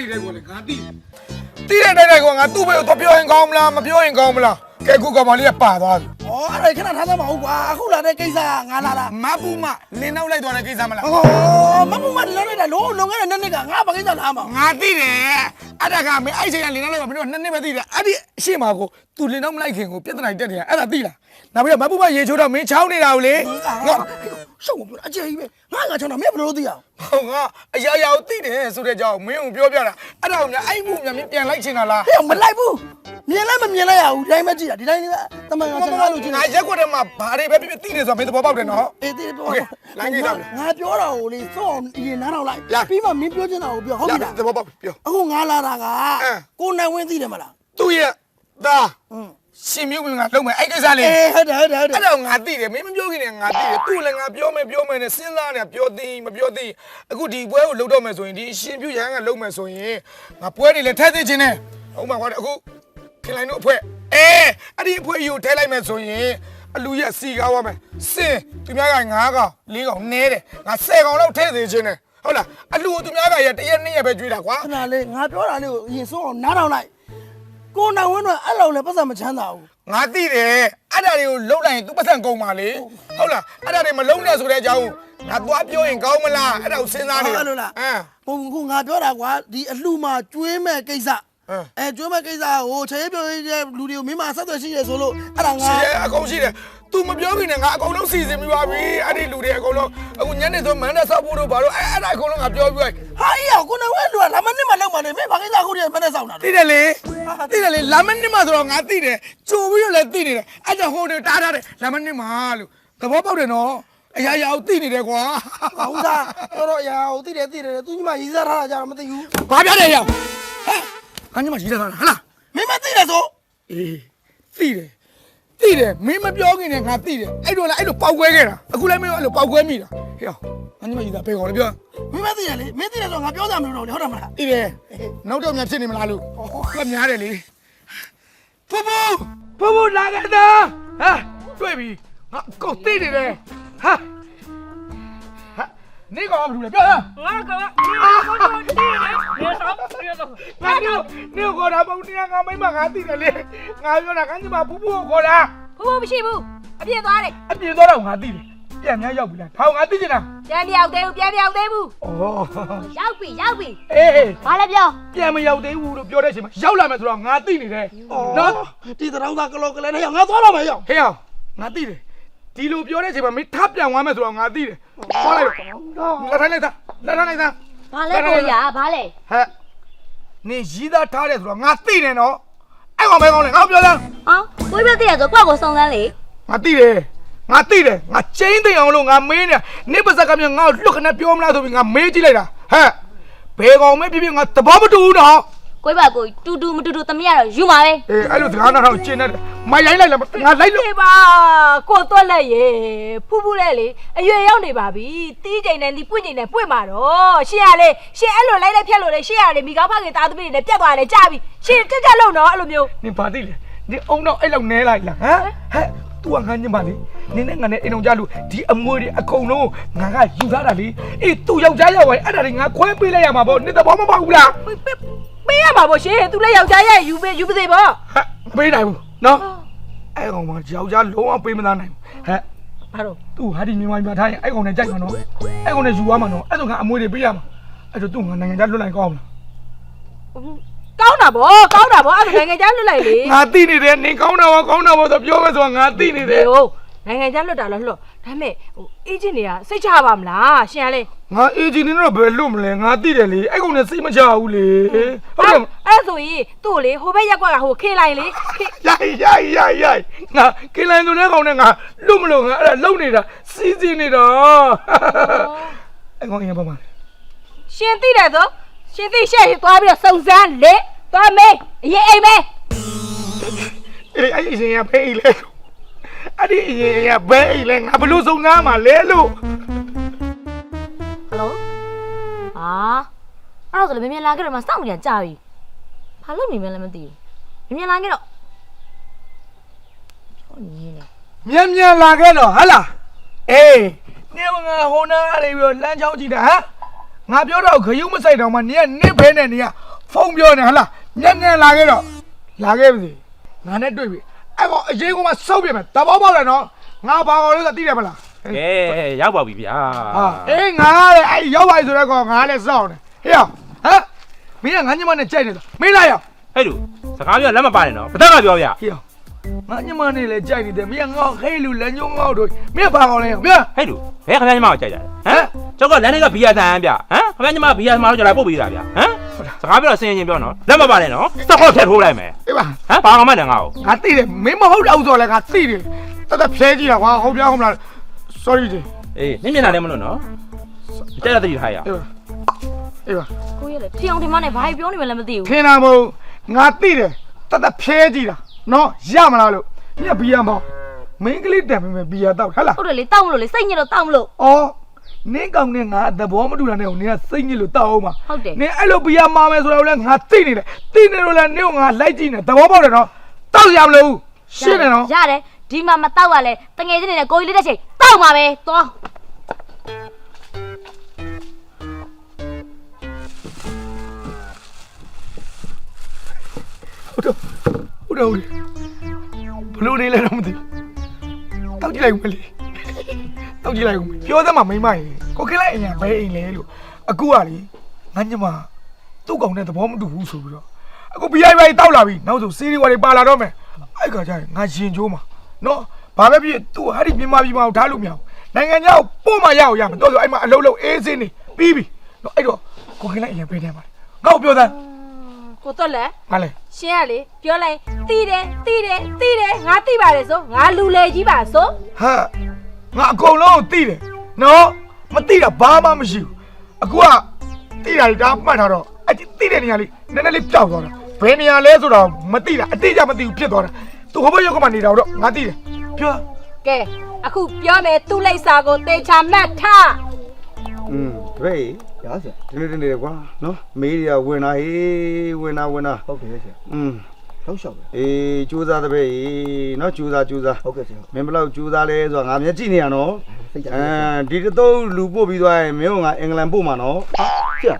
ရေးသားစထားနေတယ်ကွာလေငါသိတယ်တိတဲ့တဲ့တဲ့ကွာငါသူ့ဘယ်ကိုပြောရင်ကောင်းမလားမပြောရင်ကောင်းမလားကဲခုကောင်မလေးကပါသွားပြီဩအဲ့ဒါခဏထားသမ်းပါဦးကွာအခုလာတဲ့ကိစ္စကငါလာတာမပူမလင်းနောက်လိုက်သွားတဲ့ကိစ္စမလားဩမမမလုံးလိုက်တာလုံးလုံးခဲ့တဲ့နှစ်နှစ်ကငါဘာကိစ္စလာမှာငါသိတယ်အဲ့ဒါကမင်းအဲ့ချိန်ကလင်းနောက်လိုက်ပါမင်းတို့နှစ်နှစ်ပဲသိတယ်အဲ့ဒီအရှိမကိုသူလင်းနောက်မလိုက်ခင်ကိုပြဿနာတက်တယ်အဲ့ဒါသိလားနောက်ပြီးတော့မပူမရေချိုးတော့မင်းချောင်းနေတာကိုလေငါ ရှုပ်မပြောအကျယ်ကြီးပဲငါငါချောင်းတာမင်းဘယ်လိုသိရအောင်ဟောငါအရာရာကိုသိတယ်ဆိုတဲ့အကြောင်းမင်းကိုပြောပြတာအဲ့ဒါကိုများအဲ့မှုများမင်းပြန်လိုက်ချင်တာလားဟဲ့မလိုက်ဘူးမြင်လိုက်မမြင်လိုက်ရဘူးဒီတိုင်းပဲကြည့်တာဒီတိုင်းကတမန်ငါချောင်းတာလို့ကြည့်ငါရက်ွက်ထဲမှာဘာတွေပဲဖြစ်ဖြစ်သိတယ်ဆိုတာမင်းသဘောပေါက်တယ်နော်အေးသိတယ်ပေါ့လိုင်းကြည့်တာငါပြောတာကိုလေစော့ရင်နားတော့လိုက်ပြီးမှမင်းပြောချင်တာကိုပြောဟုတ်ပြီလားသဘောပေါက်ပြောအခုငါလာတာကကိုနိုင်ဝင်းသိတယ်မလားသူ့ရဲ့သားอืม ရှင်မျိုးမင်းကလုံးမယ်အဲ့ကိစ္စလေးအေးဟုတ်တယ်ဟုတ်တယ်ဟုတ်တယ်အဲ့တော့ငါသိတယ်မင်းမပြောခင်ကငါသိတယ်သူ့လည်းငါပြောမယ်ပြောမယ်နဲ့စဉ်းစားနေပြောသိမပြောသိအခုဒီပွဲကိုလုပ်တော့မယ်ဆိုရင်ဒီရှင်ပြူရဟန်းကလုပ်မယ်ဆိုရင်ငါပွဲတွေလည်းထဲသိချင်းနဲ့ဟုတ်မှာကွာအခုခင်လိုက်တို့အဖွဲ့အဲအဲ့ဒီအဖွဲ့ယူထဲလိုက်မယ်ဆိုရင်အလူရဲ့စီကားသွားမယ်စင်သူများက9ကောင်4ကောင်နဲတယ်ငါ10ကောင်လောက်ထဲသိချင်းနဲ့ဟုတ်လားအလူကိုသူများကရတရက်နှစ်ရက်ပဲကြွေးတာကွာခဏလေးငါပြောတာလေးကိုအရင်စောအောင်နားတော့လိုက် ကိုနိုင်ဝင်းတော့အဲ့လောက်လည်းပတ်စံမချမ်းသာဘူးငါသိတယ်အဲ့ဒါတွေကိုလုံးလိုက်ရင် तू ပတ်စံကုန်ပါလေဟုတ်လားအဲ့ဒါတွေမလုံးနဲ့ဆိုတဲ့အကြောင်းငါသွားပြောရင်ကောင်းမလားအဲ့ဒါကိုစဉ်းစားနေအဲ့လိုလားအမ်ဘုံကငါပြောတာကွာဒီအလှမှာကျွေးမဲ့ကိစ္စအင်း အဲကျွေးမဲ့ကိစ္စကိုချေးပြောရတဲ့လူတွေကိုမင်းမဆက်သွယ်ရှိရဆိုလို့အဲ့ဒါငါ ရှိတယ်အကုန်ရှိတယ် तू မပြောခင်နဲ့ငါအကုန်လုံးစီစဉ်ပြီးပါပြီအဲ့ဒီလူတွေအကုန်လုံးအခုညနေဆိုမန်နဲ့ဆောက်ဖို့တို့ဘာလို့အဲ့အဲ့ဒါအကုန်လုံးငါပြောပြီးပါဟာအေးရောကိုနိုင်ဝင်းလူကလာမနစ်မလောက်ပါနဲ့မင်းဘာကိစ္စခုတည်းမနဲ့ဆောင်တာလဲသိတယ်လေသိတယ်လေလာမနှစ်မှဆိုတော့ငါသိတယ်ကြိုပြီးတော့လည်းသိနေတယ်အဲ့ကြောင့်ဟိုတွေတားထားတယ်လာမနှစ်မှလို့သဘောပေါက်တယ်နော်အရာရာကိုသိနေတယ်ကွာဟုတ်သားတော်တော်အရာဟိုသိတယ်သိတယ်သူညီမရေးစားထားတာကြာမသိဘူးဘာပြတယ်ရောက်ဟဲ့ငါညမကြီးလာတာဟလားမင်းမသိတယ်ဆိုအေးသိတယ် သိတယ်မင်းမပြောခင်နဲ့ငါသိတယ်အဲ့တော့လည်းအဲ့လိုပောက်ကွဲခဲ့တာအခုလည်းမင်းအဲ့လိုပောက်ကွဲမိတာဟေ့အောင်ငါညမကြီးသားဘယ်ကောင်လဲပြောမင်းမသိတယ်လေမင်းသိတယ်ဆိုငါပြောတာမလို့တော့လေဟုတ်တယ်မလားသိတယ်နောက်တော့များဖြစ်နေမလားလို့ကများတယ်လေဖူဖူဖူဖူလာခဲ့တာဟာတွေ့ပြီငါကိုသိနေတယ်ဟာဟာနေကောင်ဘာလို့လဲပြောလားငါကငါကိုကိုတီးနေ နေတော့နေတော့ငါပြောနေကိုတာပုံတရားငါမိမငါသိတယ်လေငါပြောတာကညမဖူဖူကိုခေါ်တာဘူးဘူးမရှိဘူးအပြည့်သွားတယ်အပြင်တော့ငါသိတယ်ပြန်များရောက်ပြီလားထောင်ငါသိချင်တာပြန်ပြောက်သေးဘူးပြန်ပြောက်သေးဘူးဩရောက်ပြီရောက်ပြီအေးအေးဘာလဲပြောပြန်မရောက်သေးဘူးလို့ပြောတဲ့အချိန်မှာရောက်လာမယ်ဆိုတော့ငါသိနေတယ်နော်နော်ဒီတောင်သားကလောကလေးနဲ့ငါသွားတော့မယ်ရောက်ဟေးအောင်ငါသိတယ်ဒီလိုပြောတဲ့အချိန်မှာမင်းထပ်ပြန်သွားမယ်ဆိုတော့ငါသိတယ်ဟောလိုက်တော့လက်ထိုင်လိုက်သားလက်ထိုင်လိုက်သား ဘာလဲကိုရဘာလဲဟဲ့နင်ရီးသားထားတယ်ဆိုတော့ငါသိတယ်နော်အဲ့ကောင်ပဲကောင်းလေငါပြောစမ်းအော်ကိုပြတဲ့ရဆိုကိုယ့်ကိုစုံစမ်းလေငါသိတယ်ငါသိတယ်ငါချင်းသိအောင်လို့ငါမေးနေနေပါစကမြေငါ့ကိုလွတ်ခနဲ့ပြောမလားဆိုပြီးငါမေးကြည့်လိုက်တာဟဲ့ဘယ်ကောင်မဲဖြစ်ဖြစ်ငါသဘောမတူဘူးနော် ကိုပါကိုတူတူမတူတူတမရတော့ယူပါပဲအေးအဲ့လိုစကားနားထောင်ကျင်းနေတယ်မိုင်ရိုင်းလိုက်လားငါလိုက်လို့ဒီပါကိုတွက်လက်ရေဖူးဖူးလဲလေအရွယ်ရောက်နေပါပြီတီးချိန်နဲ့ဒီပွင့်ချိန်နဲ့ပွင့်မှာတော့ရှင်ရလေရှင်အဲ့လိုလိုက်လိုက်ဖြတ်လို့လေရှင်ရလေမိကောင်းဖခင်သားသမီးတွေနဲ့ပြတ်သွားတယ်ကြာပြီရှင်တက်တက်လို့နော်အဲ့လိုမျိုးနင်ဘာသိလဲနင်အုံတော့အဲ့လောက်နဲလိုက်လားဟမ်ဟဲ့ तू ကငါညမလေးနင်းနဲ့ငါနဲ့အိမ်အောင်ကြလို့ဒီအမွေတွေအကုန်လုံးငါကယူထားတာလေအေး तू ယောက်ျားရောက်ရင်အဲ့ဒါတွေငါခွဲပေးလိုက်ရမှာပေါ့နင်သဘောမပေါက်ဘူးလား ပေးပေးပေးရမှာပေါ့ရှင်သူလည်းယောက်ျားရဲ့ယူပေးယူပါစေပေါ့ဟဲ့မပေးနိုင်ဘူးနော်အဲ့ကောင်ကယောက်ျားလုံးဝပေးမသားနိုင်ဘူးဟဲ့ဘာလို့ तू ဟာဒီမြန်မာပြည်မှာထားရင်အဲ့ကောင်နဲ့ကြိုက်မှာနော်အဲ့ကောင်နဲ့ယူသွားမှာနော်အဲ့ဆိုငါအမွေတွေပေးရမှာအဲ့ဆို तू ငါနိုင်ငံခြားလွတ်လိုက်ကောင်းမလားကောင်းတာဗောကောင်းတာဗောအဲ့ဒါနိုင်ငံခြားလွတ်လိုက်လေငါသိနေတယ်နင်ကောင်းတာပါကောင်းတာပါဆိုပြောမယ်ဆိုတော့ငါသိနေတယ် ဟို နိုင်ငံခြားလွတ်တာလို့လွတ်ဒါပေမဲ့ဟိုအေဂျင့်တွေကစိတ်ချပါမလားရှင်ကလေငါအေဂျင်နေတော့ဘယ်လွတ်မလဲငါသိတယ်လေအဲ့ကောင်နဲ့စိတ်မချဘူးလေဟုတ်တယ်အဲ့ဆိုရင်သူ့လေဟိုဘက်ရက်ကွက်ကဟိုခေလိုက်လေခေရိုက်ရိုက်ရိုက်ရိုက်ငါကင်လိုင်းသူနဲ့ကောင်နဲ့ငါလွတ်မလို့ငါအဲ့ဒါလုံနေတာစီးစီးနေတာအဲ့ကောင်ရင်ပါမလဲရှင်သိတယ်ဆိုရှင်သိရှက်ရင်သွားပြီးတော့စုံစမ်းလေသွားမေးအရင်အိမ်မေးအဲ့အဲ့အရင်ကဘဲအိလေ အဲ့ဒီအရင်ကဘဲအိလေငါဘလို့စုံစမ်းမှာလဲလို့ဟယ်လိုဟာအဲ့ဒါဆိုလေမြင်မြင်လာခဲ့တော့မှစောင့်နေကြကြာပြီဘာလုပ်နေမလဲမသိဘူးမြင်မြင်လာခဲ့တော့ဟိုညင်းနေမြန်မြန်လာခဲ့တော့ဟာလားအေးနေငါဟိုနားလေးပြီးတော့လမ်းချောင်းကြည့်တာဟမ်ငါပြောတော့ခရုံးမဆိုင်တော့မှနင်ကနစ်ဖဲနဲ့နင်ကဖုန်းပြောနေဟလားညံ့ညံ့လာခဲ့တော့လာခဲ့ပြီငါနဲ့တွေ့ပြီ အဲ့ကောင်အရေးကမှစုပ်ပြမယ်တဘောပေါက်တယ်နော်ငါဘာကောင်လို့ဆိုသိတယ်မလားကဲရောက်ပါပြီဗျာဟာအေးငါလည်းအဲ့ရောက်ပါပြီဆိုတော့ကောင်ငါလည်းစောင့်နေဟေ့ဟမ်မင်းကငါညမနဲ့ကြိုက်နေတာမင်းလာရောက်ဟဲ့လူစကားပြောလက်မပါနဲ့နော်ပဒတ်ကပြောဗျာဟေ့ငါညမနဲ့လည်းကြိုက်နေတယ်မင်းကငေါဟဲ့လူလက်ညှိုးငေါတို့မင်းဘာကောင်လဲမင်းဟဲ့လူဘယ်ခမညီမကိုကြိုက်ကြလဲဟမ်ကျောက်ကလမ်းလေးကဘီယာတန်ဗျာဟမ်ခမညီမဘီယာမှာတော့ကြလာပို့ပေးတာဗျာဟမ် စကားပြောတော့ဆင်းရင်ပြောနော်လက်မပါနဲ့နော်စက်ခေါက်ထည့်ထိုးလိုက်မယ်အေးပါဟမ်ဘာကောင်မနဲ့ငါ့ကိုငါသိတယ်မင်းမဟုတ်တော့ဆိုလည်းငါသိတယ်တတ်တဖြဲကြည့်တာကွာဟုတ်ပြဟုတ်မလား sorry ဒီအေးနင်းမျက်နှာလည်းမလို့နော်ကြက်ရတဲ့ထားရအေးပါအေးပါကိုကြီးလေထီအောင်ထင်မနဲ့ဘာပြောနေမှလည်းမသိဘူးထင်တာမဟုတ်ငါသိတယ်တတ်တဖြဲကြည့်တာနော်ရမလားလို့ညဘီယာမောင်မင်းကလေးတံပေးမယ်ဘီယာတော့ဟဟလားဟုတ်တယ်လေတောက်မလို့လေစိတ်ညစ်လို့တောက်မလို့အော် နင်းကောင်နဲ့ငါသဘောမတူတာနဲ့နင်ကစိတ်ညစ်လို့တောက်အောင်ပါဟုတ်တယ် နင်အဲ့လိုဘီယာမာမယ်ဆိုတော့လည်းငါသိနေတယ်သိနေလို့လည်းနင့်ကိုငါလိုက်ကြည့်နေသဘောပေါက်တယ်နော်တောက်ရမလို့ရှင်းတယ်နော်ရတယ်ဒီမှာမတောက်ရလဲတငယ်ချင်းတွေနဲ့ကိုကြီးလေးတဲ့ချိန်တောက်မှာပဲသွားဟုတ်တော့ဟုတ်တော့ဘလို့နေလဲတော့မသိတောက်ကြည့်လိုက်ဦးမလေး တောက်ကြည့်လိုက်ဦးပြောသမှာမိမရေကိုခင်းလိုက်အရင်ဘဲအိမ်လဲလို့အခုကလေငါညမသူ့ကောင်နဲ့သဘောမတူဘူးဆိုပြီးတော့အခုဘီအိုင်ဘိုင်တောက်လာပြီနောက်ဆိုစီးရီဝါတွေပါလာတော့မယ်အဲ့ကကြရင်ငါရင်ချိုးမှာနော်ဘာပဲဖြစ်သူ့ဟာဒီမြန်မာပြည်မှာထားလို့မရဘူးနိုင်ငံခြားကိုပို့မှရအောင်ရမယ်တော်တော်အဲ့မှာအလုံးလုံးအေးစင်းနေပြီးပြီနော်အဲ့တော့ကိုခင်းလိုက်အရင်ပေးတယ်ပါငါ့ကိုပြောသားကိုတော့လဲငါလေရှင်းရလေပြောလိုက်တီးတယ်တီးတယ်တီးတယ်ငါတီးပါတယ်ဆိုငါလူလေကြီးပါဆိုဟာ ငါအကုန်လုံးကိုသိတယ်နော်မသိတာဘာမှမရှိဘူးအခုကသိတာတွေဒါမှတ်ထားတော့အဲ့ဒီသိတဲ့နေရာလေးနည်းနည်းလေးပျောက်သွားတာဘယ်နေရာလဲဆိုတော့မသိတာအတိအကျမသိဘူးဖြစ်သွားတာသူဟိုဘက်ရုပ်ကမှနေတာတော့ငါသိတယ်ပြော ကဲအခုပြောမယ်သူ့လိပ်စာကိုတေချာမှတ်ထား อืมတပည့် ရဆရာ ဒီနေ့ဒီနေ့ကွာနော်မေးရဝင်လာဟေးဝင်လာဝင်လာ ဟုတ်ကဲ့ဆရာ อืม လောက်လျှောက်ပဲအေးကြိုးစားတပည့်နော်ကြိုးစားကြိုးစားဟုတ်ကဲ့ဆရာမင်းဘလောက်ကြိုးစားလဲဆိုတာငါမျက်ကြည့်နေရနော်စိတ်ကြအဲဒီတစ်သုံးလူပို့ပြီးသွားရင်မင်းကငါအင်္ဂလန်ပို့မှာနော်ဆရာ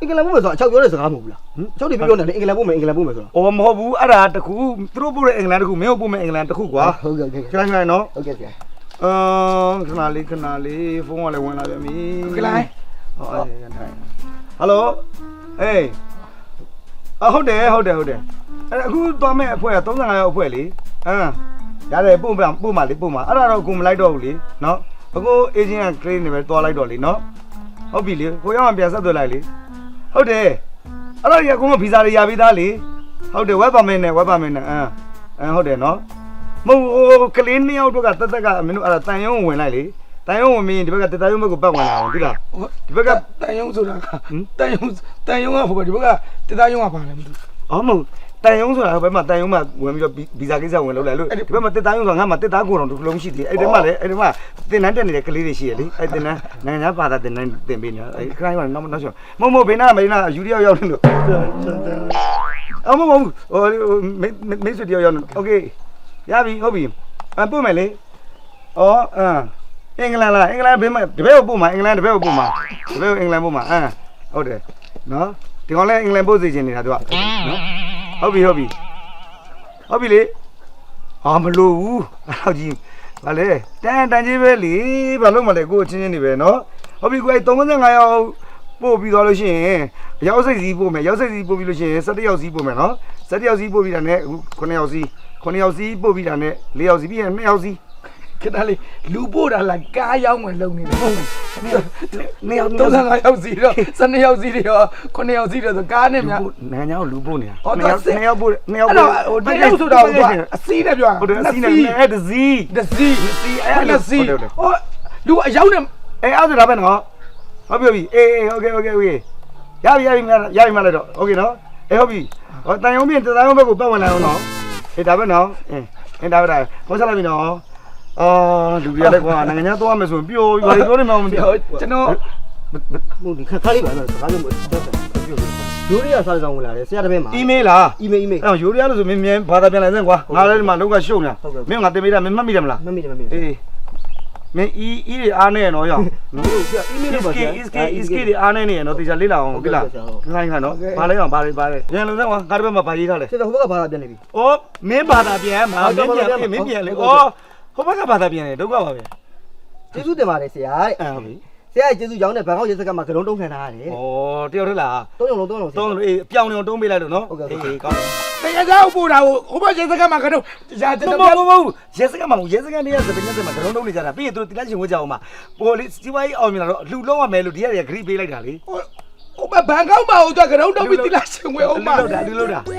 အင်္ဂလန်ပို့မယ်ဆိုတော့အချောက်ပြောတဲ့စကားမဟုတ်ဘူးလားဟင်အချောက်တွေပြောနေတယ်အင်္ဂလန်ပို့မယ်အင်္ဂလန်ပို့မယ်ဆိုတော့အော်မဟုတ်ဘူးအဲ့ဒါတခုသူတို့ပို့တဲ့အင်္ဂလန်တခုမင်းကိုပို့မယ့်အင်္ဂလန်တခုကွာဟုတ်ကဲ့ဟုတ်ကဲ့ခိုင်းခိုင်းနော်ဟုတ်ကဲ့ဆရာအမ်ခဏလေးခဏလေးဖုန်းကလည်းဝင်လာပြန်ပြီကလိုင်းဟောအေးထိုင်ဟယ်လိုအေး အဟုတ်တယ်ဟုတ်တယ်ဟုတ်တယ်အဲ့အခုသွားမဲ့အဖွဲ့က35ရောက်အဖွဲ့လေအမ်ရတယ်ပို့မှာပို့မှာလေပို့မှာအဲ့ဒါတော့ကိုမလိုက်တော့ဘူးလေနော်အခုအေဂျင့်က crane နေပဲသွားလိုက်တော့လေနော်ဟုတ်ပြီလေကိုရောက်မှပြန်ဆက်သွယ်လိုက်လေဟုတ်တယ်အဲ့တော့ဒီကကိုမဗီဇာတွေရပြီးသားလေဟုတ်တယ် web permit နဲ့ web permit နဲ့အမ်အမ်ဟုတ်တယ်နော်မဟုတ်ဟိုကလေးနှစ်ယောက်တို့ကတက်တက်ကမင်းတို့အဲ့ဒါတန်ရုံးဝင်လိုက်လေ တန်ရုံးဝင်ပြီးဒီဘက်ကတက်တရုံးဘက်ကိုပတ်ဝင်လာအောင်ဒီလားဒီဘက်က တန်ယုံဆိုတာကတန်ယုံတန်ယုံကဟိုဘက်ဒီဘက်ကတေသားယုံကပါလဲမသိဘူး အော်မဟုတ်တန်ယုံဆိုတာဟိုဘက်မှာတန်ယုံမှာဝင်ပြီးတော့ဗီဇာကိစ္စဝင်လုပ်လိုက်လို့ဒီဘက်မှာတက်သားယုံဆိုတာငါမှတက်သားကိုတော့တစ်ခုလုံးရှိသေးတယ်အဲ့ဒီမှာလေအဲ့ဒီမှာတင်တန်းတက်နေတဲ့ကလေးတွေရှိရလေအဲ့တင်တန်းနိုင်ငံခြားဘာသာတင်တန်းတင်ပေးနေတာအဲ့ခရိုင်းကနောက်နောက်ရှောမဟုတ်မဟုတ်ဘေးနားဘေးနားယူရီယောက်ရောက်နေလို့အော်မဟုတ်ဟိုမေမေဆွတယောက်ရောက်နေโอเคရပြီဟုတ်ပြီအပို့မယ်လေအော်အမ် အင်္ဂလန်လားအင်္ဂလန်ဘေးမှာတပည့်ကိုပို့မှာအင်္ဂလန်တပည့်ကိုပို့မှာတပည့်ကိုအင်္ဂလန်ပို့မှာအမ်ဟုတ်တယ်နော်ဒီကောင်လည်းအင်္ဂလန်ပို့စီချင်နေတာသူကနော်ဟုတ်ပြီဟုတ်ပြီဟုတ်ပြီလေအာမလို့ဘူးအဲ့တော့ကြီးဘာလဲတန်တန်ကြီးပဲလေဘာလို့မလဲကိုအချင်းချင်းနေပဲနော်ဟုတ်ပြီကိုအဲ့35ရောက်ပို့ပြီးသွားလို့ရှိရင်ရောက်စိတ်စီပို့မယ်ရောက်စိတ်စီပို့ပြီးလို့ရှိရင်17ရောက်စီပို့မယ်နော်17ရောက်စီပို့ပြီးတာနဲ့အခု9ရောက်စီ9ရောက်စီပို့ပြီးတာနဲ့4ရောက်စီပြီးရင်2ရောက်စီ ခဏလေးလူပို့တာလားကားရောက်မယ်လုံနေတယ်ဟုတ် 2ရောက် 35ရောက်စီတော့12ရောက်စီတွေရော9ရောက်စီတွေဆိုကားနဲ့များ နိုင်ငံခြားကိုလူပို့နေတာ ဟော 2ရောက်2ရောက်ပို့2ရောက် အဲ့ ပို့ တော့ဟိုတရုတ်ဆိုတော့အစီးနဲ့ပြော ဟုတ်တယ်အစီးနဲ့အဲ့ဒစီး ဒစီစီအဲ့ဒစီ ဟုတ်တယ် ဟောလူအရောက်နဲ့ အေးအဲ့ဒါပဲနော်ဟုတ်ပြီပြီအေးအေးโอเคโอเคโอเคရပြီရပြီမရပြီမလိုက်တော့โอเคနော်အေးဟုတ်ပြီဟောတန်ယုံပြင်တန်ယုံဘက်ကိုပတ်ဝင်လာအောင်နော်အေးဒါပဲနော်အင်းအင်းဒါပဲဒါခေါ်ချလိုက်ပြီနော် အာလူတွေကလည်းကွာနိုင်ငံခြားသွားမယ်ဆိုရင်ပျော်ပြီးဘာလို့ပြောနေမှမသိပြောကျွန်တော်ဟိုဒီခါခါလေးပါတော့စကားပြောပြောပြောရိုးရီးယားစာဆောင်ဝင်လာတယ်ဆရာတပည့်မှာအီးမေးလားအီးမေးအီးမေးအဲ့ယူရီးယားလို့ဆိုမင်းမြန်ဘာသာပြန်လိုက်စမ်းကွာငါလည်းဒီမှာလောက်ကရှုံနေတာမင်းငါတင်ပေးတာမင်းမှတ်မိတယ်မလားမမိတယ်မမိတယ်အေးမင်းအီအီတွေအားနေရနော်ရောင်ဟုတ်ဆရာအင်းလေး is ပါ k ဆရာ is k is k တွေအားနေနေရနော်တေချာလေးလာအောင်ပြီလားခိုင်းခါနော်ဘာလဲအောင်ဘာလဲဘာလဲရန်လုံးတော့ငါတို့ဘက်မှာဗာရေးထားလဲဆရာဟိုဘက်ကဘာသာပြန်နေပြီ။အော်မင်းဘာသာပြန်မှာမင်းပြန်ပြီမင်းပြန်လေ။အော် ဟိုဘက်ကဘာသာပြန်လေဒုက္ခပါပဲကျေးဇူးတင်ပါတယ်ဆရာ။အဲ့ဟုတ်ပြီဆရာကျေးဇူးကြောင်းနဲ့ဘန်ကောက်ရဲစခန်းမှာကလုံးတုံးခံထားရတယ်။အော်တယောက်တည်းလားသုံးရုံလုံးသုံးရုံ။သုံးလို့အေးအပြောင်းနေအောင်တုံးပေးလိုက်လို့နော်ဟုတ်ကဲ့ဟုတ်ကဲ့ အေးကောင်းတယ်တရားစားပို့တာကိုဟိုဘက်ကျစကမှာကတော့တရား။ကျွန်မတော်မမမရဲစကမှမရဲစကနေရစပင်းစမှာကလုံးတုံးနေကြတာပြီးရင်သူတိလိုက်ရှင်ဝကြအောင်မှာပိုလီစီဝိုင်းအောင်မြင်လာတော့လှူလုံးရမယ်လို့ဒီရရဂရိပေးလိုက်တာလေဟိုဘက်ဘန်ကောက်မှာဟိုတော့ကတော့တော့ပြီးတိလာရှင်ဝဲအောင်မှာ လှူတာလှူလို့တာဟို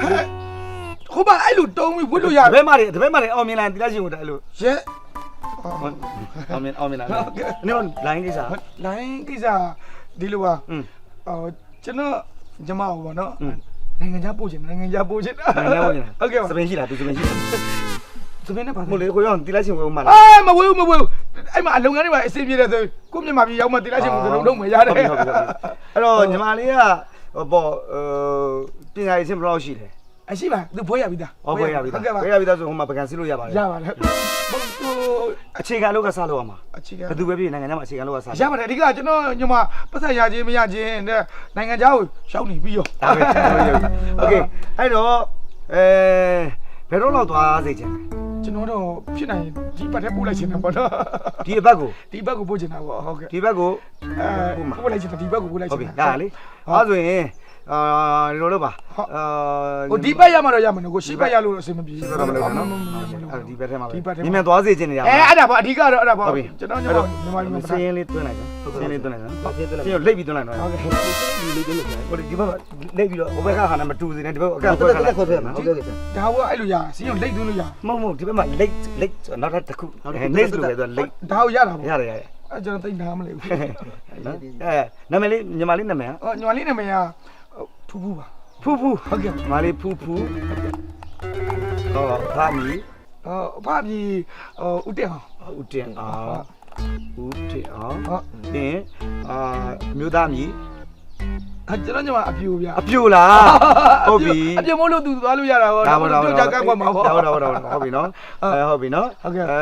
ဟိုမှာအဲ့လိုတုံးပြီးဝတ်လို့ရတပည့်မတွေတပည့်မတွေအောင်မြင်လာရင်တိလရှင်ကိုအဲ့လိုရဲအောင်မြင်အောင်မြင်လာနေလိုင်းကိစ္စလိုင်းကိစ္စဒီလိုပါဟိုကျွန်တော်ညီမဘောနော်နိုင်ငံခြားပို့ချင်နိုင်ငံခြားပို့ချင်နိုင်ငံခြားပို့ချင်ဟုတ်ကဲ့ပါစပင်ရှိလားသူစပင်ရှိလားစပင်နဲ့ပါမလို့ကိုရောတိလရှင်ဝေဦးမှာလားအဲမဝေဦးမဝေဦးအဲ့မှာအလုပ်ငန်းတွေမှာအဆင်ပြေတယ်ဆိုကိုမြန်မာပြည်ရောက်မှတိလရှင်ကိုလုံးလုံးမရတယ်အဲ့တော့ညီမလေးကဟိုပေါ့ပညာရေးဆင်ဘယ်လောက်ရှိလဲ အရှိပါသူဘွဲရပြီသား ဟောဘွဲရပြီ ဟု သား တ်ကဲ့ပါ ဘွဲရပြီသားဆိုဟိုမှာပကံစီလို့ရပါတယ် ရပါတယ်ဟိုဟို အခြေခံလောက်ကစားလို့ရမှာ အခြေခံ ဘယ်သူပဲဖြစ်နိုင်ငံခြားမှာအခြေခံလောက်ကစား ရပါတယ်အဓိကကျွန်တော်ညီမပတ်သက်ရခြင်းမရခြင်းတဲ့နိုင်ငံခြားကိုရှောက်နေပြီးရော ဒါပဲโอเคအဲ့တော့အဲဘယ်တော့လောက်သွားစေချင်လဲ ကျွန်တော်တော့ဖြစ်နိုင်ရင်ဒီဘက်ထဲပို့လိုက်ချင်တာပေါ့နော် ဒီအဘက်ကို ဒီဘက်ကိုပို့ချင်တာပေါ့ဟုတ်ကဲ့ ဒီဘက်ကို အဲ ပို့မှာ ပို့လိုက်ချင်တာဒီဘက်ကိုပို့လိုက်ချ ဟု င် တ် တာ ပြီဒါလေအဲ့ဆိုရင် အာဒီလိုလုပ်ပါအာဟိုဒီဘက်ရမှာတော့ရမှာနော်ကိုရှေ့ဘက်ရလို့အဆင်မပြေဆိုတော့မလုပ်ဘူးနော်မအဲ့ဒီဘက်ထဲမှာပဲဒီဘက်ထဲမြင်မြန်သွားစေချင်နေရအဲမှာအဲ့ဒါပေါ့အဓိကတော့အဲ့ဒါပေါ့ဟုတ်ပြီကျွန်တော်ညီမညီမညီမစင်းရင်လေးတွင်းလိုက်တော့စင်းလေးတွင်းလိုက်နော်ဟုတ်ကဲ့စင်းရလိတ်ပြီးတွင်းလိုက်တော့ဟုတ်ကဲ့ဒီလေးတင်းလို့ဆရာဟိုဒီဘက်ကလိတ်ပြီးတော့ဟိုဘက်ကဟာနဲ့မတူစေနဲ့ဒီဘက်ကကဲအကတော့န့်တက်ခွဲတက်ခါခေါ်ဆွဲမှာဟုတ်ကဲ့ဆရာဒါကအဲ့လိုရစီးရုံလိတ်သွင်းလို့ရမဟုတ်မဟုတ်ဒီဘက်မှာလိတ်လိတ်ဆိုနောက်ထပ်တစ်ခုနေလို့ပဲသူလိတ်ဒါကိုရတာပေါ့ရတယ်ရတယ်အဲ့ကျွန်တော်သိနားမလဲဘူးနော်အဲနာမည်လေးညီမလေးနာမည်အော်ညီမလေးနာမည်က ဖူးဖူးပါဖူးဖူးဟုတ်ကဲ့ညီမလေးဖူးဖူးဟောဗာမီအော်အဖအပြေဟိုဦးတက်အောင်ဦးတင်အောင်ဦးတင်အောင်ဟုတ်တင်အာမြို့သားမီအ ကျွန်တော်ညီမအပြူဗျာအပြိုလားဟုတ်ပြီအပြူမို့လို့သူသွားလို့ရတာပေါ့ဒါပါဒါပါတို့ကြကန့်ကွက်မှာပေါ့ဒါပါဒါပါဒါပါဟုတ်ပြီနော်အဲဟုတ်ပြီနော်ဟုတ်ကဲ့အဲ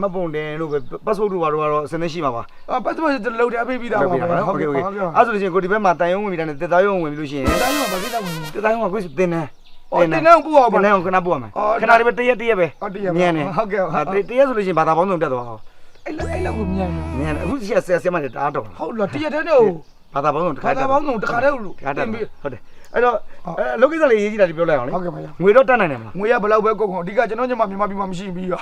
မတ်ပုံတင်လို့ပဲပတ်စပို့တို့ဘာတို့ကတော့အစနေရှိမှာပါအော်ပတ်သက်ကျွန်တော်လုံတယ်အပေးပြီးသားပါဟုတ်ပြီနော်ဟုဟုတ်တ်ကဲ့ကဲ့ဟုဟုတ်တ်ကဲ့ကဲ့အဲ့ဆိုလို့ရှိရင်ကိုဒီဘက်မှာတန်ရုံးဝင်ပြီးတယ်တက်သားရုံးဝင်ပြီးလို့ရှိရင်တိုင်းရောပါကိစ္စဝင်တက်သားရုံးကကိုယ်တင်နေအော်တင်နေအောင်ပို့အောင်ပါတင်နေအောင်ခဏပို့ရမယ်အော်ခဏလေးပဲတရက်တရက်ပဲဟုတ်တရက်ပါမြန်နေဟုတ်ကဲ့ဟုတ်အဲ့တရက်ဆိုလို့ရှိရင်ဘာသာပေါင်းစုံတက်သွားအောင်အဲ့လိုအဲ့လိုကိုမြန်နေမြန်တယ်အခုရှိရဆရာဆရာမတွေတအားတော့ဟုတ်လားတရက်တည်းတော့ ဘာသာပေါင်းစုံတစ်ခါဘာသာပေါင်းစုံတစ်ခါတည်းလို့တစ်ခါတက်တင်ပြီးဟုတ်တယ်အဲ့တော့အဲအလုပ်ကိစ္စလေးရေးကြည့်တာဒီပြောလိုက်အောင်လေဟုတ်ကဲ့ပါရငွေတော့တက်နိုင်တယ်မလားငွေရဘယ်လောက်ပဲကုန်ကုန်အဓိကကျွန်တော်ညီမမြန်မာပြည်မှာမရှိပြီးရော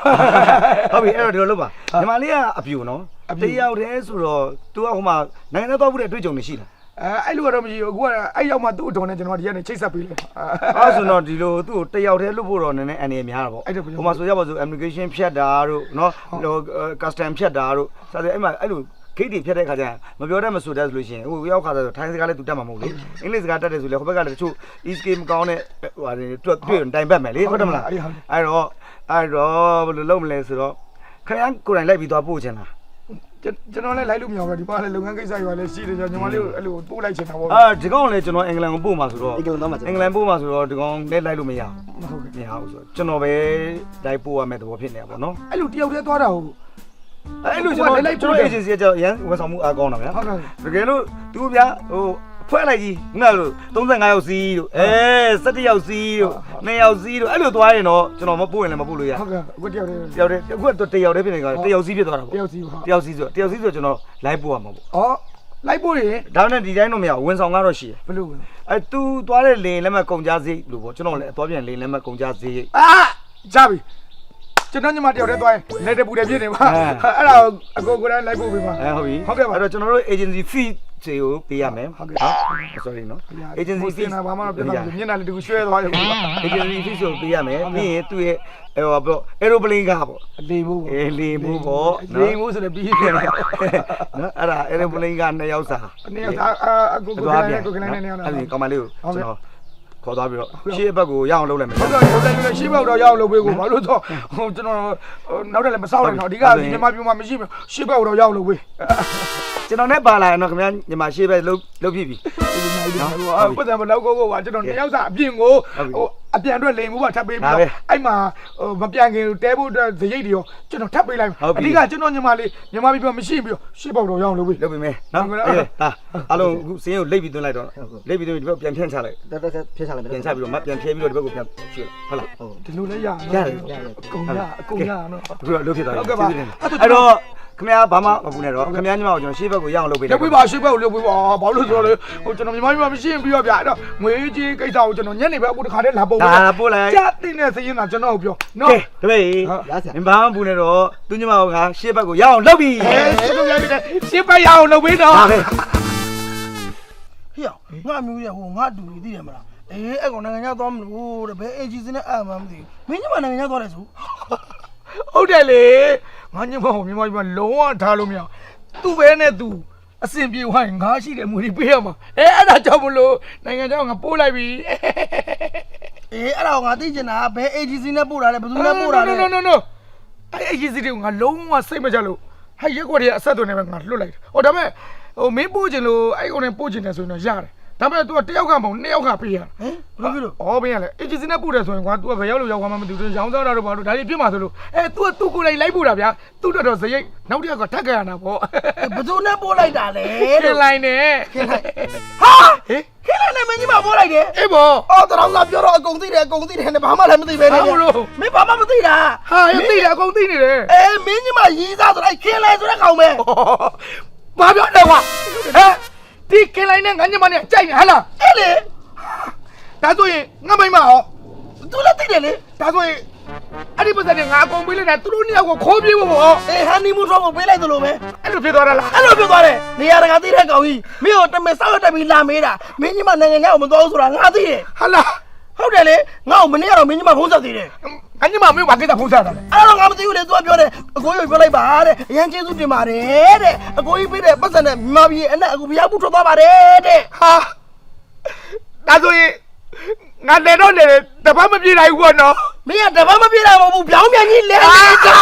ဟုတ်ပြီအဲ့တော့ဒီလိုလုပ်ပါညီမလေးကအပြူနော်အပြူတယောက်တည်းဆိုတော့ तू ကဟိုမှာနိုင်ငံသားသွားဖို့တဲ့အတွေ့အကြုံတွေရှိလားအဲအဲ့လိုကတော့မရှိဘူးအခုကအဲ့ရောက်မှသူ့အတော်နဲ့ကျွန်တော်ဒီကနေချိတ်ဆက်ပေးလိုက်အဲ့ဆိုတော့ဒီလိုသူ့ကိုတယောက်တည်းလွတ်ဖို့တော့နည်းနည်းအန်ရများတာပေါ့အဲ့ဒါဘယ်လိုဟိုမှာဆိုရပါစို့ application ဖြတ်တာတို့နော်ဟို custom ဖြတ်တာတို့စသဖြင့်အဲ့မှာအဲ့လို ဂိတ်တွေဖြတ်တဲ့ခါကျရင်မပြောတတ်မဆိုတတ်ဆိုလို့ရှိရင်ဟိုရောက်ခါဆိုထိုင်းစကားလည်းသူတတ်မှာမဟုတ်လေအင်္ဂလိပ်စကားတတ်တယ်ဆိုလေဟိုဘက်ကလည်းတချို့ ESK မကောင်းတဲ့ဟိုဟာတွေတွေ့တွေ့တိုင်ပတ်မယ်လေဟုတ်တယ်မလားအဲ့တော့အဲ့တော့ဘယ်လိုလုပ်မလဲဆိုတော့ခင်ဗျားကိုယ်တိုင်လိုက်ပြီးသွားပို့ချင်လားကျွန်တော်လည်းလိုက်လို့မရဘူးဒီမှာလည်းလုပ်ငန်းကိစ္စတွေလည်းရှိတယ်ကျွန်တော်ညီမလေးကိုအဲ့လိုပို့လိုက်ချင်တာပေါ့အာဒီကောင်လည်းကျွန်တော်အင်္ဂလန်ကိုပို့မှာဆိုတော့အင်္ဂလန်သားမှာကျွန်အင်္ဂတော်လန်ပို့မှာဆိုတော့ဒီကောင်လည်းလိုက်လို့မရဘူးဟုတ်ကဲ့မရဘူးဆိုတော့ကျွန်တော်ပဲလိုက်ပို့ရမယ့်သဘောဖြစ်နေတာပေါ့နော်အဲ့လိုတယောက်တည်းသွားတာဟုတ် အဲ့လိုကျွန်တော်လိုက်ကျွန်တော် agency ကကျွန်တော်ရန်ဝန်ဆောင်မှုအားကောင်းတာဗျာဟုတ်ကဲ့တကယ်လို့သူဗျာဟိုဖွဲ့လိုက်ကြီးငါလို့35ယောက်စီးတို့အဲ17ယောက်စီးတို့2ယောက်စီးတို့အဲ့လိုသွားရင်တော့ကျွန်တော်မပို့ရင်လည်းမပို့လို့ရဟုတ်ကဲ့အခုတယောက်တည်းတယောက်တည်းအခုကတယောက်တည်းဖြစ်နေကြတယ်တယောက်စီးဖြစ်သွားတာတပေါ့ယောက်စီဟုတ်တယောက်စီးဆိုတယောက်စီးဆိုကျွန်တော်လိုက်ပို့ရမှာပေါ့အော်လိုက်ပို့ရင်ဒါနဲ့ဒီတိုင်းတော့မရဝန်ဆောင်ကတော့ရှိတယ်ဘယ်လိုလဲအဲ तू သွားတဲ့လေလက်မဲ့ကုန်ကြစိတ်လို့ပေါ့ကျွန်တော်လည်းအသွားပြန်လေလက်မဲ့ကုန်ကြစိတ်အာကြပြီ ကျွန်တော်ညီမတယောက်တည်းသွားရင်လက်တပူတယ်ဖြစ်နေပါအဲအဲ့ဒါအကိုကိုယ်တိုင်လိုက်ပို့ပေးပါအဲဟုတ်ပြီဟုတ်ကဲ့ပါအဲ့တော့ကျွန်တော်တို့ agency fee တွေကိုပေးရမယ်ဟုတ်ကဲ့နော် sorry နော် agency ဖီ fee နာဘာမှမပြတ်ဘူးမျက်နှာလေးတကူရွှဲသွားရုံပဲ agency fee ဆိုပေးရမယ်ပြီးရင်သူ့ရဲ့ဟိုပေါ့ aeroplane ကားပေါ့လေမိုးပေါ့အေးလေမိုးပေါ့လေမိုးဆိုလည်းပြီးပြန်တယ်နော်အဲ့ဒါ aeroplane ကနှစ်ယောက်စာအနေနဲ့အကိုကိုယ်တိုင်ကိုယ်တိုင်နဲ့နေရတာအဲ့ဒီကောင်မလေးကိုဟုတ်ကဲ့ကျွန်တော် ခေါ်သွားပြီးတော့ရှေ့ဘက်ကိုရအောင်လုပ်လိုက်မယ်ဟုတ်ကဲ့ဟုတ်တယ်လေရှေ့ဘောက်တော့ရအောင်လုပ်ပေးကိုဘာလို့တော့ဟိုကျွန်တော်နောက်တက်လည်းမစောက်နဲ့တော့အဓိကမြန်မာပြည်မှာမရှိဘူးရှေ့ဘောက်တော့ရအောင်လုပ်ပေးကျွန်တော်နဲ့ပါလာရင်တော့ခင်ဗျာညီမရှေ့ဘက်လှုပ်လှုပ်ဖြစ်ပြီဟိုပတ်တယ်မလောက်ကိုကကျွန်တော်နှစ်ယောက်စာအပြင်ကိုဟို အပြန်အတွက်လိန်မှုပါထပ်ပေးပြီးဒါတော့ပဲအဲ့မှာဟိုမပြန်ခင်တဲဖို့အတွက်ဇရိတ်တွေရောကျွန်တော်ထပ်ပေးလိုက်မယ်ဟုတ်ပြီအဓိကကျွန်တော်ညီမလေးညီမပြီးတော့မရှိပြီးတော့ရှေ့ပေါက်တော့ရအောင်လုပ်ပြီလုပ်ပြီမယ်နော်ဟုတ်ကဲ့အေးဒါအားလုံးအခုစင်းကိုလိပ်ပြီးသွင်းလိုက်တော့လိပ်ပြီးသွင်းပြီးဒီဘက်ပြန်ဖြန့်ချလိုက်တက်တက်ဖြစ်ချလိုက်မယ်ပြန်ချပြီးတော့မပြန်ဖြဲပြီးတော့ဒီဘက်ကိုပြန်ရွှေ့လိုက်ဟုတ်လားဟုတ်ဒီလိုလဲရရတယ်အကုန်ရအကုန်ရနော်အခုတော့လုပ်ဖြစ်သွားပြီဟုတ်ကဲ့ပါကျေးဇူးတင်အဲ့တော့ ခင်ဗျားဘာမှမပူနဲ့တော့ခင်ဗျားညီမကိုကျွန်တော်ရှေ့ဘက်ကိုရအောင်လုပ်ပေးလုပ်ပြီးပါရှေ့ဘက်ကိုလုပ်ပြီးပါဘာလို့ဆိုတော့လေဟိုကျွန်တော်ညီမညီမမရှိရင်ပြီးတော့ဗျာအဲ့တော့ငွေကြီးကိစ္စကိုကျွန်တော်ညနေပဲအခုတခါတည်းလာပုံဒါပို့လိုက် ကြာတင်တဲ့စရင်သာကျွန်တော်ကိုပြောနော် ကဲတပည့်မင်းဘာမှမပူနဲ့တော့သူညီမကရှေ့ဘက်ကိုရအောင်လုပ်ပြီအဲရှင်းလို့ရပြီလေရှင်းပတ်ရအောင်လုပ်ပေးတော့ ဒါပဲ ဟေ့ငါမျိုးရဟိုငါတူနေသိတယ်မလားအေးအဲ့ကောင်နိုင်ငံခြားသွားမလို့တဲ့ဘယ်အေဂျင်စီနဲ့အာမမသိဘူးမင်းညမနိုင်ငံခြားသွားတယ်ဆို ဟုတ်တယ်လေငါညမဟိုမြန်မာပြည်မှာလုံးဝထားလို့မရသူ့ပဲနဲ့သူအစင်ပြေဝိုင်းငါရှိတယ်မူဒီပေးရမှာအဲအဲ့ဒါကြောင့်မလို့နိုင်ငံခြားငါပို့လိုက်ပြီအေးအဲ့ဒါကိုငါသိချင်တာဘယ်အေဂျင်စီနဲ့ပို့တာလဲဘယ်သူနဲ့ပို့တာလဲ no no no အဲ့အရေးစီတွေကိုငါလုံးဝစိတ်မကြလို့ဟဲ့ရက်ကွက်တွေကအဆက်အသွယ်နဲ့ပဲငါလွတ်လိုက်တယ်ဟိုဒါပေမဲ့ဟိုမင်းပို့ချင်လို့အဲ့ကောင်နဲ့ပို့ချင်တယ်ဆိုရင်တော့ရတယ် ဒါပေမဲ့ तू ကတယောက်ကမဟုတ်နှစ်ယောက်ကပေးရ ဟမ်ဘယ်လိုဖြစ်လို့ ဩဘင်းရလေ agency နဲ့ပို့တယ်ဆိုရင်ကွာ तू ကဘယ်ရောက်လို့ရောက်သွားမှမသိဘူးရောင်းစားတာတော့ဘာလို့ဒါတွေဖြစ်မှာဆိုလို့အဲ तू က तू ကိုယ်တိုင်လိုက်ပို့တာဗျာ तू တော်တော်ဇရိတ်နောက်တစ်ယောက်ကထက်ကြရတာပေါ့ ဘယ်သူနဲ့ပို့လိုက်တာလဲ ခင်လိုက်နေ ဟာ ဟေး ခင်းလိုက်နဲ့မင်းကြီးမပို့လိုက်တယ် အေးဘော အော်တော်တော်ပြောတော့အကုန်သိတယ်အကုန်သိတယ်နဲ့ဘာမှလည်းမသိပဲနဲ့ ဘာလို့ မင်းဘာမှမသိတာ ဟာရသိတယ်အကုန်သိနေတယ် အေးမင်းကြီးမရီးစားဆိုလိုက်ခင်းလိုက်ဆိုတဲ့ကောင်ပဲ ဘာပြောလဲကွာဟဲ့ ဒီခင်လိုက်နဲ့ငါညမနဲ့ကြိုက်နေဟဟလားအဲ့လေဒါဆိုရင်ငါမိမရောသူလည်းသိတယ်လေဒါဆိုရင်အဲ့ဒီပတ်စံနဲ့ငါအကုန်ပေးလိုက်တာသူတို့နှစ်ယောက်ကိုခိုးပြေးဖို့ပေါ့အေးဟန်နီမူထောကိုပေးလိုက်သလိုပဲအဲ့လိုဖြစ်သွားတာလားအဲ့လိုပြောသွားတယ်နေရာတကာသိတဲ့ကောင်ကြီးမင်းကိုတမင်ဆောက်ရတက်ပြီးလာမေးတာမင်းကြီးမနိုင်ငံခြားကိုမတော်ဘူးဆိုတာငါသိတယ်ဟာလား ဟုတ်တယ်လေငါ့ကိုမနေ့ကတော့မင်းကြီးမဖုံးဆက်သေးတယ်ငါညမမင်းဘာကိစ္စဖုန်းစားတာလဲအဲ့တော့ငါမသိဘူးလေသူကပြောတယ်အကိုကြီးပြောလိုက်ပါတဲ့အရန်ကျေးဇူးတင်ပါတယ်တဲ့အကိုကြီးပေးတဲ့ပတ်စံနဲ့မြန်မာပြည်အနက်အကိုဘုရားပူထွက်သွားပါတယ်တဲ့ဟာဒါဆိုရင်ငါလည်းတော့လည်းတပတ်မပြေနိုင်ဘူးပေါ့နော်မင်းကတပတ်မပြေတာမဟုတ်ဘူးပြောင်းပြန်ကြီးလဲနေတာ